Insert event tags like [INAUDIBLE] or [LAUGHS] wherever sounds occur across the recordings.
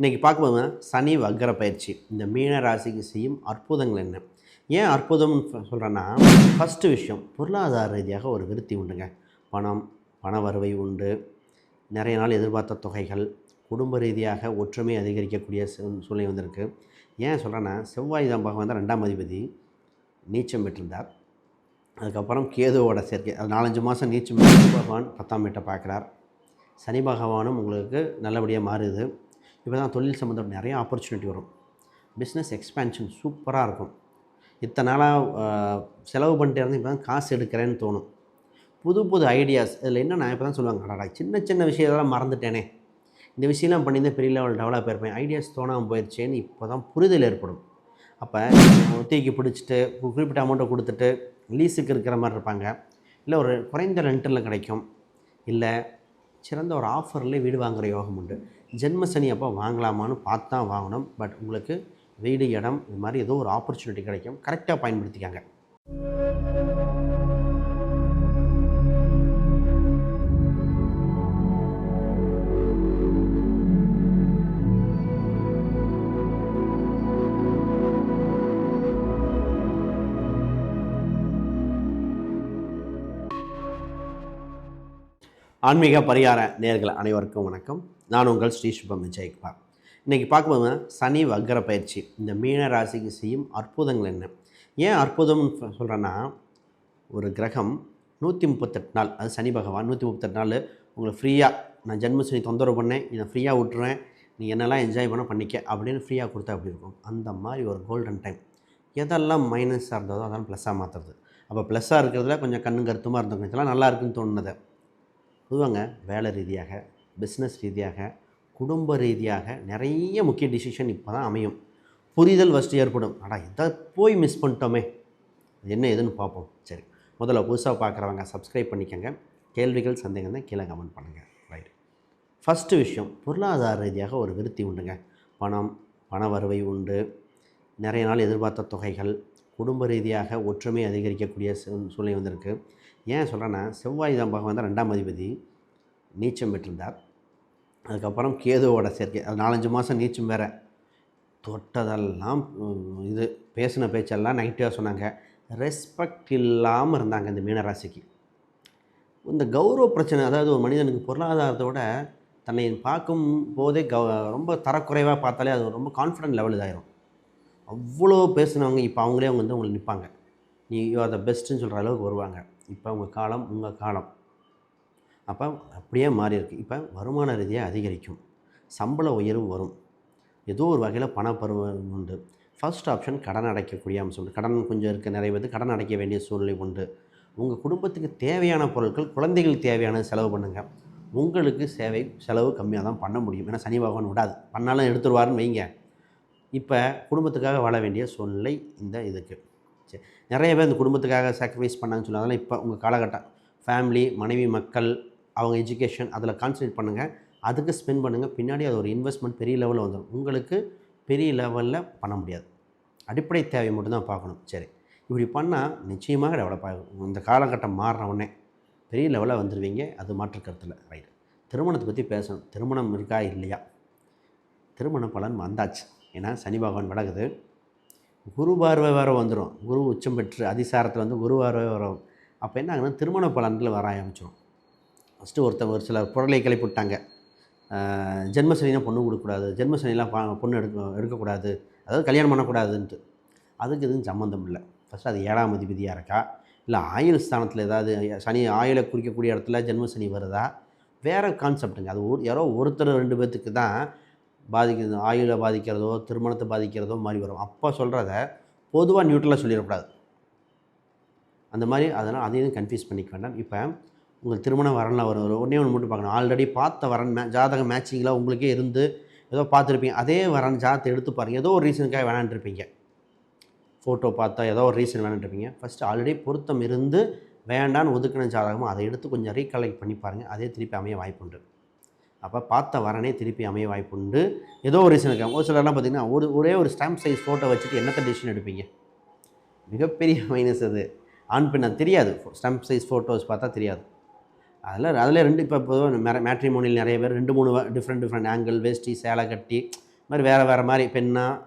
இன்றைக்கி பார்க்கும்போது சனி வக்கர பயிற்சி. இந்த மீன ராசிக்கு செய்யும் அற்புதங்கள் என்ன? ஏன் அற்புதம்னு சொல்கிறேன்னா ஃபஸ்ட்டு விஷயம் பொருளாதார ரீதியாக ஒரு விருத்தி உண்டுங்க. பணம் பண வருவை உண்டு. நிறைய நாள் எதிர்பார்த்த தொகைகள் குடும்ப ரீதியாக ஒற்றுமை அதிகரிக்கக்கூடிய சூ- சூழ்நிலை வந்திருக்கு. ஏன் சொல்கிறேன்னா செவ்வாய் தான் பகவான் தான் ரெண்டாம் அதிபதி நீச்சம் பெற்றிருந்தார். அதுக்கப்புறம் கேதுவோட சேர்க்கை அது நாலஞ்சு மாதம் நீச்சம் பெற்று பகவான் பத்தாம் வீட்டை பார்க்குறார். சனி பகவானும் உங்களுக்கு நல்லபடியாக மாறுது. இப்போ தான் தொழில் சம்மந்தப்பட்ட நிறைய ஆப்பர்ச்சுனிட்டி வரும். பிஸ்னஸ் எக்ஸ்பேன்ஷன் சூப்பராக இருக்கும். இத்தனை நாளாக செலவு பண்ணிட்டே இருந்து இப்போ தான் காசு எடுக்கிறேன்னு தோணும். புது புது ஐடியாஸ் இதில் என்ன நான் இப்போ தான் சொல்லுவாங்க அடடா சின்ன சின்ன விஷயத்தெல்லாம் மறந்துட்டேனே. இந்த விஷயம்லாம் பண்ணியிருந்தா பெரிய லெவல் டெவலப் ஆயிருப்பேன். ஐடியாஸ் தோணாமல் போயிடுச்சேன்னு இப்போ தான் புரிதல் ஏற்படும். அப்போ ஒத்திக்கு பிடிச்சிட்டு குறிப்பிட்ட அமௌண்ட்டை கொடுத்துட்டு லீஸுக்கு இருக்கிற மாதிரி இருப்பாங்க. இல்லை ஒரு குறைந்த ரெண்டில் கிடைக்கும். இல்லை சிறந்த ஒரு ஆஃபரில் வீடு வாங்குகிற யோகம் உண்டு. ஜென்ம சனி அப்போ வாங்கலாமான்னு பார்த்து தான் வாங்கணும். பட் உங்களுக்கு வீடு இடம் இது மாதிரி ஏதோ ஒரு ஆப்பர்ச்சுனிட்டி கிடைக்கும். கரெக்டாக பயன்படுத்திக்காங்க. ஆன்மீக பரிகார நேர்கள் அனைவருக்கும் வணக்கம். நான் உங்கள் ஸ்ரீ சுபம் விஜயகுமார் இன்றைக்கி பார்க்கும்போது சனி வக்கர பயிற்சி. இந்த மீன ராசிக்கு செய்யும் அற்புதங்கள் என்ன? ஏன் அற்புதம்னு சொ- சொல்கிறேன்னா ஒரு கிரகம் நூற்றி முப்பத்தெட்டு நாள் அது சனி பகவான் நூற்றி முப்பத்தெட்டு நாள் உங்களை ஃப்ரீயாக நான் ஜென்மசனி தொந்தரவு பண்ணேன் இதை ஃப்ரீயாக விட்டுருவேன் நீ என்னெல்லாம் என்ஜாய் பண்ண பண்ணிக்க அப்படின்னு ஃப்ரீயாக கொடுத்தா அப்படி இருக்கும்? அந்த மாதிரி ஒரு கோல்டன் டைம் எதெல்லாம் மைனஸாக இருந்ததோ அதெல்லாம் ப்ளஸ்ஸாக மாற்றுறது அப்போ ப்ளஸ்ஸாக இருக்கிறதுல கொஞ்சம் கண்ணு கருத்துமாக இருந்தவங்க இதெல்லாம் நல்லா இருக்குன்னு தோணுனதை. பொதுவாங்க வேலை ரீதியாக பிஸ்னஸ் ரீதியாக குடும்ப ரீதியாக நிறைய முக்கிய டிசிஷன் இப்போ தான் அமையும். புரிதல் ஃபஸ்ட்டு ஏற்படும். ஆனால் இதை போய் மிஸ் பண்ணிட்டோமே. என்ன ஏதுன்னு பார்ப்போம். சரி முதல்ல புதுசாக பார்க்குறவங்க சப்ஸ்கிரைப் பண்ணிக்கோங்க. கேள்விகள் சந்தேகம் தான் கீழே கமெண்ட் பண்ணுங்கள் ரைட் ஃபஸ்ட்டு விஷயம் பொருளாதார ரீதியாக ஒரு விருத்தி உண்டுங்க. பணம் பண வருவை உண்டு. நிறைய நாள் எதிர்பார்த்த தொகைகள் குடும்ப ரீதியாக ஒற்றுமை அதிகரிக்கக்கூடிய சூ- சூழ்நிலை வந்திருக்கு. ஏன் சொல்கிறேன்னா செவ்வாய் தான் பகவான் தான் ரெண்டாம் அதிபதி நீச்சம் பெற்றிருந்தார் அதுக்கப்புறம் கேதுவோட சேர்க்கை. அது நாலஞ்சு மாதம் நீச்சம் வேற. தொட்டதெல்லாம் இது பேசின பேச்செல்லாம் நெகட்டிவாக சொன்னாங்க. ரெஸ்பெக்ட் இல்லாமல் இருந்தாங்க இந்த மீனராசிக்கு. இந்த கௌரவ பிரச்சனை அதாவது ஒரு மனிதனுக்கு பொருளாதாரத்தை விட தன்னை பார்க்கும் போதே கௌ ரொம்ப தரக்குறைவாக பார்த்தாலே அது ரொம்ப கான்ஃபிடென்ட் லெவல் இதாயிரும். அவ்வளோ பேசினவங்க இப்போ அவங்களே அவங்க வந்து அவங்களை நிற்பாங்க நீ யூ ஆர் த பெஸ்ட்டுன்னு சொல்கிற அளவுக்கு வருவாங்க. இப்போ உங்கள் காலம் உங்கள் காலம். அப்போ அப்படியே மாறியிருக்கு இப்போ வருமான ரீதியாக அதிகரிக்கும். சம்பள உயர்வு வரும். ஏதோ ஒரு வகையில் பணப்பருவம் உண்டு. ஃபர்ஸ்ட் ஆப்ஷன் கடன் அடைக்கக்கூடிய அம்சம் உண்டு. கடன் கொஞ்சம் இருக்க நிறைய வந்து கடன் அடைக்க வேண்டிய சூழ்நிலை உண்டு. உங்கள் குடும்பத்துக்கு தேவையான பொருட்கள் குழந்தைகளுக்கு தேவையான செலவு பண்ணுங்கள் உங்களுக்கு சேவை செலவு கம்மியாக தான் பண்ண முடியும். ஏன்னா சனி பகவான் விடாது. பண்ணாலும் எடுத்துருவாருன்னு வைங்க. இப்போ குடும்பத்துக்காக வாழ வேண்டிய சூழ்நிலை இந்த இதுக்கு. சரி நிறைய பேர் இந்த குடும்பத்துக்காக சாக்ரிஃபைஸ் பண்ணாங்கன்னு சொல்லி இப்போ உங்கள் காலகட்டம். ஃபேமிலி மனைவி மக்கள் அவங்க எஜுகேஷன் அதில் கான்சன்ட்ரேட் பண்ணுங்கள் அதுக்கு ஸ்பெண்ட் பண்ணுங்கள் பின்னாடி அது ஒரு இன்வெஸ்ட்மெண்ட் பெரிய லெவலில் வந்துடும் உங்களுக்கு பெரிய லெவலில் பண்ண முடியாது. அடிப்படை தேவை மட்டும்தான் பார்க்கணும். சரி. இப்படி பண்ணால் நிச்சயமாக டெவலப் ஆகும். இந்த காலகட்டம் மாறின உடனே பெரிய லெவலில் வந்துடுவீங்க அது மாற்று கருத்தில் ரைட் திருமணத்தை பற்றி பேசணும். திருமணம் இருக்கா இல்லையா? திருமண பலன் வந்தாச்சு. ஏன்னா சனி பகவான் விலகுது. குரு பார்வை வேறு வந்துடும் குரு உச்சம் பெற்று அதிசாரத்தில் வந்து குரு பார்வை வரும். அப்போ என்ன ஆகுதுன்னா திருமண பலன்கள் வர ஆரம்பிச்சிடும் ஃபஸ்ட்டு ஒருத்தர் ஒரு சில பொருளை கிளப்பி விட்டாங்க பொண்ணு கொடுக்கக்கூடாது ஜென்மசனிலாம் பா பொண்ணு எடுக்க எடுக்கக்கூடாது அதாவது கல்யாணம் பண்ணக்கூடாதுன்ட்டு. அதுக்கு எதுவும் சம்மந்தம் இல்லை. ஃபஸ்ட்டு அது ஏழாம் அதிபதியாக இருக்கா? இல்லை ஆயுள் ஸ்தானத்தில் ஏதாவது சனி ஆயுளை குறிக்கக்கூடிய இடத்துல ஜென்மசனி வருதா? வேறு கான்செப்ட்டுங்க அது ஒரு யாரோ ஒருத்தர் ரெண்டு பேர்த்துக்கு தான் பாதிக்கிறது ஆயுளை பாதிக்கிறதோ திருமணத்தை பாதிக்கிறதோ மாதிரி வரும். அப்போ சொல்கிறத பொதுவாக நியூட்ரலாக சொல்லிடக்கூடாது. அந்த மாதிரி அதனால் அதையும் கன்ஃபியூஸ் பண்ணிக்க வேண்டாம். இப்போ உங்களுக்கு திருமணம் வரலாம் வரும் ஒன்றே ஒன்று மட்டும் பார்க்கணும். ஆல்ரெடி பார்த்த வரன் மே ஜாதக மேட்சிங்கில் உங்களுக்கே இருந்து ஏதோ பார்த்துருப்பீங்க. அதே வரன் ஜாதத்தை எடுத்து பாருங்கள் ஏதோ ஒரு ரீசனுக்காக வேணான்ட்ருப்பீங்க ஃபோட்டோ பார்த்தா ஏதோ ஒரு ரீசன் வேணான்ட்ருப்பீங்க ஃபஸ்ட்டு ஆல்ரெடி பொருத்தம் இருந்து வேண்டான்னு ஒதுக்கின ஜாதகமும் அதை எடுத்து கொஞ்சம் ரீகலெக்ட் பண்ணி பாருங்கள் அதே திருப்பி அமைய வாய்ப்புண்டு அப்போ பார்த்த வரனே திருப்பி அமைய வாய்ப்புண்டு ஏதோ ஒரு ரீசனுக்கு ஒரு சிலர்லாம் பார்த்தீங்கன்னா ஒரு ஒரே ஒரு ஸ்டாம்ப் சைஸ் ஃபோட்டோ வச்சுட்டு என்னத்த டிசிஷன் எடுப்பீங்க? மிகப்பெரிய [LAUGHS] மைனஸ் அது. ஆண் பெண் அது தெரியாது. ஸ்டாம்ப் சைஸ் ஃபோட்டோஸ் பார்த்தா தெரியாது. அதில் அதில் ரெண்டு இப்போ பொதுவாக மேட்ரிமோனியில் நிறைய பேர் ரெண்டு மூணு டிஃப்ரெண்ட் டிஃப்ரெண்ட் ஆங்கிள் வேஷ்டி சேலை கட்டி மாதிரி வேறு வேறு மாதிரி பெண்ணாக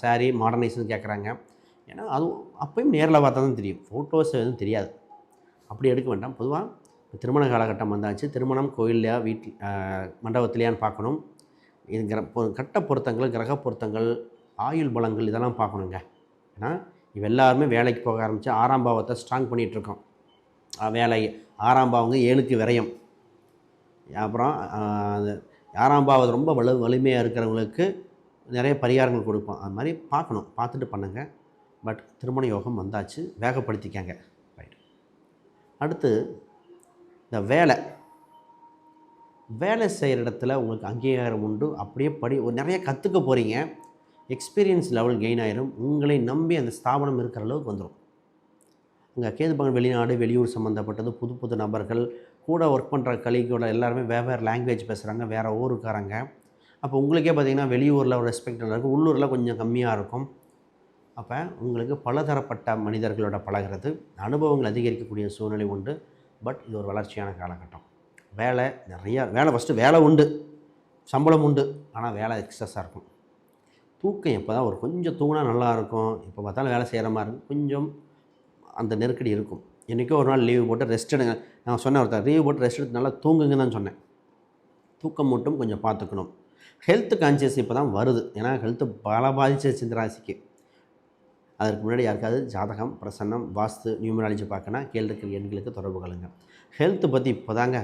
சாரீ மாடர்னைஸ்னு கேட்குறாங்க ஏன்னா அதுவும் அப்பயும் நேரில் பார்த்தா தான் தெரியும். ஃபோட்டோஸ் எதுவும் தெரியாது. அப்படி எடுக்க வேண்டாம். பொதுவாக திருமண காலகட்டம் வந்தாச்சு. திருமணம் கோயில்லையா வீட்டில் மண்டபத்திலையான்னு பார்க்கணும். இது கிர பொ- கட்ட பொருத்தங்கள் கிரக பொருத்தங்கள் ஆயுள் பலங்கள் இதெல்லாம் பார்க்கணுங்க. ஏன்னா இவ எல்லாருமே வேலைக்கு போக ஆரம்பித்து ஆறாம் பாவத்தை ஸ்ட்ராங் பண்ணிகிட்ருக்கோம் வேலை ஆறாம் பாவங்க ஏழுக்கு விரயம். அப்புறம் ஆறாம் பாவது ரொம்ப வலு வலிமையாக இருக்கிறவங்களுக்கு நிறைய பரிகாரங்கள் கொடுப்போம். அது மாதிரி பார்க்கணும். பார்த்துட்டு பண்ணுங்கள் பட் திருமண யோகம் வந்தாச்சு. வேகப்படுத்திக்கங்க. ரைட் அடுத்து இந்த வேலை. வேலை செய்கிற இடத்துல உங்களுக்கு அங்கீகாரம் உண்டு. அப்படியே படி ஒரு நிறைய கற்றுக்க போகிறீங்க எக்ஸ்பீரியன்ஸ் லெவல் கெயின் ஆயிரும். உங்களை நம்பி அந்த ஸ்தாபனம் இருக்கிற அளவுக்கு வந்துடும் இங்கே கேதுபகன் வெளிநாடு வெளியூர் சம்மந்தப்பட்டது புது புது நபர்கள் கூட ஒர்க் பண்ணுற கலிகோட எல்லாருமே வெவ்வேறு லாங்குவேஜ் பேசுகிறாங்க வேறு ஊருக்காரங்க. அப்போ உங்களுக்கே பார்த்தீங்கன்னா வெளியூரில் ஒரு ரெஸ்பெக்ட் இருக்கும் உள்ளூரில் கொஞ்சம் கம்மியாக இருக்கும். அப்போ உங்களுக்கு பலதரப்பட்ட மனிதர்களோட பழகிறது அனுபவங்கள் அதிகரிக்கக்கூடிய சூழ்நிலை உண்டு. பட் இது ஒரு வளர்ச்சியான காலகட்டம். வேலை நிறையா வேலை ஃபஸ்ட்டு வேலை உண்டு. சம்பளம் உண்டு. ஆனால் வேலை எக்ஸஸாக இருக்கும். தூக்கம் எப்போ தான் ஒரு கொஞ்சம் தூங்கினா நல்லாயிருக்கும் இப்போ பார்த்தாலும் வேலை செய்கிற மாதிரி இருக்கும். கொஞ்சம் அந்த நெருக்கடி இருக்கும். என்றைக்கோ ஒரு நாள் லீவு போட்டு ரெஸ்ட் எடுங்க. நான் சொன்னேன் ஒருத்தர் லீவு போட்டு ரெஸ்ட் எடுத்து நல்லா தூங்குங்க தான் சொன்னேன். தூக்கம் மட்டும் கொஞ்சம் பார்த்துக்கணும். ஹெல்த் கான்சியஸ் இப்போ தான் வருது. ஏன்னா ஹெல்த்து பல பாதிச்சிருச்சு இந்த ராசிக்கு. அதற்கு முன்னாடி யாருக்காவது ஜாதகம் பிரசன்னம் வாஸ்து நியூமராலஜி பார்க்கணும் கீழே இருக்கிற எண்களுக்கு தொடர்பு கொள்ளுங்க. ஹெல்த்து பற்றி இப்போ தாங்க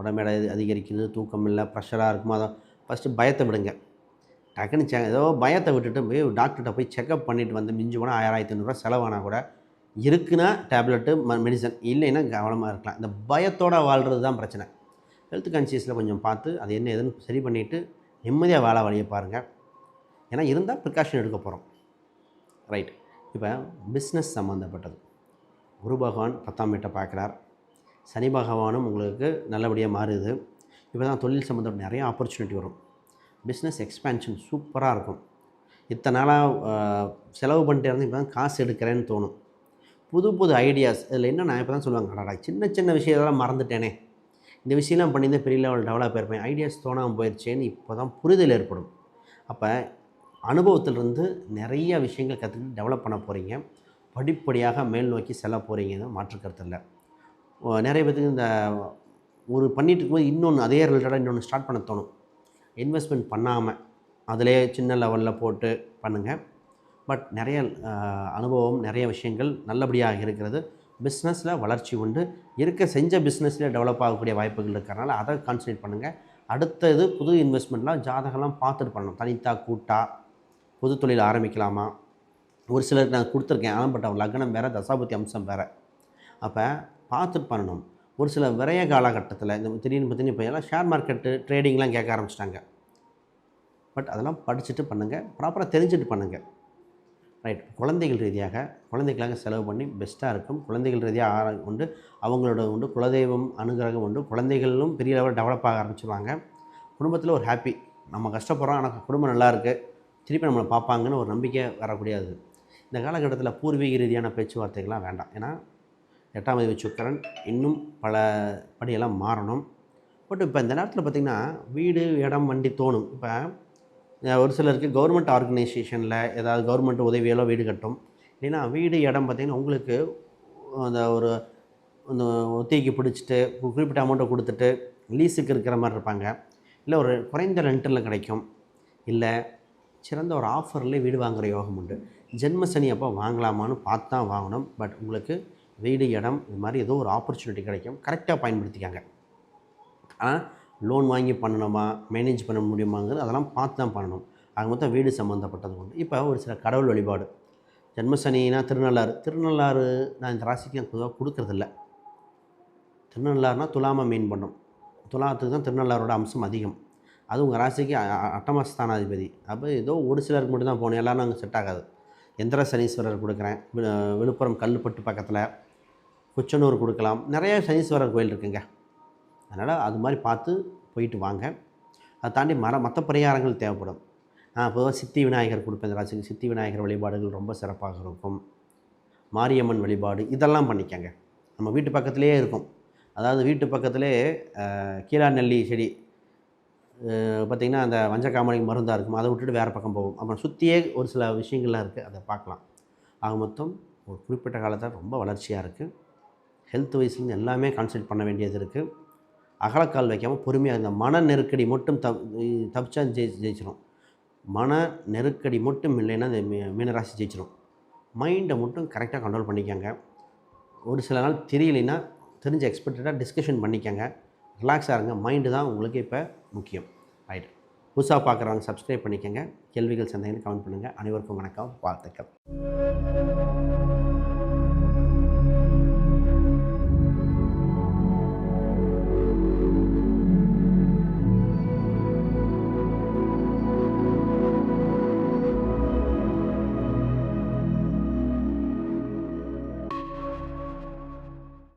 உடம்பு அதிகரிக்குது தூக்கம் இல்லை ப்ரெஷராக இருக்குமோ அதை ஃபஸ்ட்டு பயத்தை விடுங்க. டக்குன்னு செ ஏதோ பயத்தை விட்டுட்டு போய் டாக்டர்கிட்ட போய் செக்அப் பண்ணிட்டு வந்து மிஞ்சி போனால் ஆயிரத்தி ஐநூறுரூவா செலவானால் கூட இருக்குன்னா டேப்லெட்டு மெடிசன் இல்லைன்னா கவனமாக இருக்கலாம். இந்த பயத்தோடு வாழ்கிறது தான் பிரச்சனை. ஹெல்த் கான்சியஸில் கொஞ்சம் பார்த்து அது என்ன ஏதுன்னு சரி பண்ணிவிட்டு நிம்மதியாக வாழ வழியை பாருங்கள் ஏன்னா இருந்தால் ப்ரிகாஷன் எடுக்க போகிறோம் ரைட் இப்போ பிஸ்னஸ் சம்மந்தப்பட்டது குரு பகவான் பத்தாம் வீட்டை பார்க்குறார். சனி பகவானும் உங்களுக்கு நல்லபடியாக மாறுது. இப்போ தான் தொழில் சம்மந்தப்பட்ட நிறைய ஆப்பர்ச்சுனிட்டி வரும். பிஸ்னஸ் எக்ஸ்பேன்ஷன் சூப்பராக இருக்கும். இத்தனை நாளாக செலவு பண்ணிட்டே இருந்து இப்போ தான் காசு எடுக்கிறேன்னு தோணும். புது புது ஐடியாஸ் இதில் என்ன நான் இப்போ தான் சொல்லுவாங்க அடடா சின்ன சின்ன விஷயத்தெல்லாம் மறந்துட்டேனே. இந்த விஷயம்லாம் பண்ணியிருந்தா பெரிய லெவல் டெவலப் ஆயிருப்பேன். ஐடியாஸ் தோணாமல் போயிடுச்சேன்னு இப்போ தான் புரிதல் ஏற்படும். அப்போ அனுபவத்திலிருந்து நிறைய விஷயங்கள் கற்றுக்கிட்டு டெவலப் பண்ண போகிறீங்க படிப்படியாக மேல் நோக்கி செல்ல போகிறீங்கன்னு மாற்றுக்கருத்து இல்லை. நிறைய பேத்துக்கு இந்த ஒரு பண்ணிகிட்டு இருக்கும்போது இன்னொன்று அதே ரிலேட்டடாக இன்னொன்று ஸ்டார்ட் பண்ண தோணும். இன்வெஸ்ட்மெண்ட் பண்ணாமல் அதிலே சின்ன லெவலில் போட்டு பண்ணுங்கள் பட் நிறைய அனுபவம் நிறைய விஷயங்கள் நல்லபடியாக இருக்கிறது. பிஸ்னஸில் வளர்ச்சி உண்டு. இருக்க செஞ்ச பிஸ்னஸில் டெவலப் ஆகக்கூடிய வாய்ப்புகள் இருக்கிறனால அதை கான்சன்ட்ரேட் பண்ணுங்கள் அடுத்தது புது இன்வெஸ்ட்மெண்ட்லாம் ஜாதகம்லாம் பார்த்துட்டு பண்ணணும். தனித்தா கூட்டா புது தொழில் ஆரம்பிக்கலாமா? ஒரு சிலருக்கு நான் கொடுத்துருக்கேன். ஆனால் பட் அவன் லக்னம் வேறு தசாபதி அம்சம் வேறு. அப்போ பார்த்துட்டு பண்ணணும். ஒரு சில விரைய காலகட்டத்தில் இந்த திடீர்னு பார்த்தீங்கன்னா இப்போ எல்லாம் ஷேர் மார்க்கெட்டு ட்ரேடிங்லாம் கேட்க ஆரம்பிச்சிட்டாங்க. பட் அதெல்லாம் படிச்சுட்டு பண்ணுங்கள் ப்ராப்பராக தெரிஞ்சுட்டு பண்ணுங்கள் ரைட் குழந்தைகள் ரீதியாக குழந்தைகளாக செலவு பண்ணி பெஸ்ட்டாக இருக்கும். குழந்தைகள் ரீதியாக ஆர உண்டு அவங்களோட உண்டு குலதெய்வம் அனுகிரகம் உண்டு. குழந்தைகளும் பெரிய லெவலில் டெவலப் ஆக ஆரம்பிச்சிருவாங்க. குடும்பத்தில் ஒரு ஹாப்பி நம்ம கஷ்டப்படுறோம் ஆனால் குடும்பம் நல்லா இருக்குது திருப்பி நம்மளை பார்ப்பாங்கன்னு ஒரு நம்பிக்கை வரக்கூடியது. இந்த காலகட்டத்தில் பூர்வீக ரீதியான பேச்சுவார்த்தைகள்லாம் வேண்டாம். ஏன்னா எட்டாம் தேதி சுக்கரன் இன்னும் பல படியெல்லாம் மாறணும். பட் இப்போ இந்த நேரத்தில் பார்த்திங்கன்னா வீடு இடம் வண்டி தோணும். இப்போ ஒரு சிலருக்கு கவர்மெண்ட் ஆர்கனைசேஷனில் ஏதாவது கவர்மெண்ட் உதவியாலோ வீடு கட்டும். இல்லைன்னா வீடு இடம் பார்த்திங்கன்னா உங்களுக்கு அந்த ஒரு அந்த ஒத்திகைக்கு பிடிச்சிட்டு குறிப்பிட்ட அமௌண்ட்டை கொடுத்துட்டு லீஸுக்கு இருக்கிற மாதிரி இருப்பாங்க. இல்லை ஒரு குறைந்த ரெண்டில் கிடைக்கும். இல்லை சிறந்த ஒரு ஆஃபர்லேயே வீடு வாங்குகிற யோகம் உண்டு. ஜென்ம சனி அப்போ வாங்கலாமான்னு பார்த்து தான் வாங்கணும். பட் உங்களுக்கு வீடு இடம் இது மாதிரி ஏதோ ஒரு ஆப்பர்ச்சுனிட்டி கிடைக்கும். கரெக்டாக பயன்படுத்திக்காங்க. ஆனால் லோன் வாங்கி பண்ணணுமா மேனேஜ் பண்ண முடியுமாங்கிறது அதெல்லாம் பார்த்து தான் பண்ணணும். அது மொத்தம் வீடு சம்மந்தப்பட்டது உண்டு. இப்போ ஒரு சில கடவுள் வழிபாடு. ஜென்மசனினா திருநள்ளாறு. திருநள்ளாறு நான் இந்த ராசிக்கு பொதுவாக கொடுக்கறதில்ல. திருநள்ளாறுனா துலாமை மீன் பண்ணும் துலாத்துக்கு தான் திருநள்ளாரோட அம்சம் அதிகம். அது உங்கள் ராசிக்கு அ- அட்டமஸ்தானாதிபதி அப்போ ஏதோ ஒரு சிலருக்கு மட்டும் தான் போகணும். எல்லாரும் அங்கே செட் ஆகாது. எந்திர சனீஸ்வரர் கொடுக்குறேன். விழுப்புரம் கல்லுப்பட்டு பக்கத்தில் குச்சனூர் கொடுக்கலாம். நிறைய சனீஸ்வரர் கோயில் இருக்குங்க. அதனால் அது மாதிரி பார்த்து போயிட்டு வாங்க. அதை தாண்டி மர மற்ற பரிகாரங்கள் தேவைப்படும். நான் பொதுவாக சித்தி விநாயகர் கொடுப்பேன். இந்த ராசிக்கு சித்தி விநாயகர் வழிபாடுகள் ரொம்ப சிறப்பாக இருக்கும். மாரியம்மன் வழிபாடு இதெல்லாம் பண்ணிக்கங்க. நம்ம வீட்டு பக்கத்துலேயே இருக்கும். அதாவது வீட்டு பக்கத்திலே கீழா நெல்லி செடி பார்த்திங்கன்னா அந்த வஞ்சக்காமலை மருந்தாக இருக்கும். அதை விட்டுட்டு வேறு பக்கம் போகும் அப்புறம் சுற்றியே ஒரு சில விஷயங்கள்லாம் இருக்குது அதை பார்க்கலாம். ஆக மொத்தம் ஒரு குறிப்பிட்ட காலத்தில் ரொம்ப வளர்ச்சியாக இருக்குது ஹெல்த் வைஸ்லேருந்து எல்லாமே கான்சன்ட்ரேட் பண்ண வேண்டியது இருக்குது அகலக்கால் வைக்காமல் பொறுமையாக இந்த மன நெருக்கடி மட்டும் தப் தப்பிச்சா ஜெயி ஜெயிச்சிடும் மன நெருக்கடி மட்டும் இல்லைன்னா இந்த மீ மீனராசி ஜெயிச்சிடும் மைண்டை மட்டும் கரெக்டாக கண்ட்ரோல் பண்ணிக்கோங்க. ஒரு சில நாள் தெரியலைன்னா தெரிஞ்ச எக்ஸ்பெக்டடாக டிஸ்கஷன் பண்ணிக்கோங்க. ரிலாக்ஸாக இருங்க. மைண்டு தான் உங்களுக்கு இப்போ முக்கியம். ரைட் புதுசாக பார்க்குறவங்க சப்ஸ்கிரைப் பண்ணிக்கோங்க. கேள்விகள் சந்தேகங்கள் கமெண்ட் பண்ணுங்கள் அனைவருக்கும் வணக்கம். வாழ்த்துக்கள்.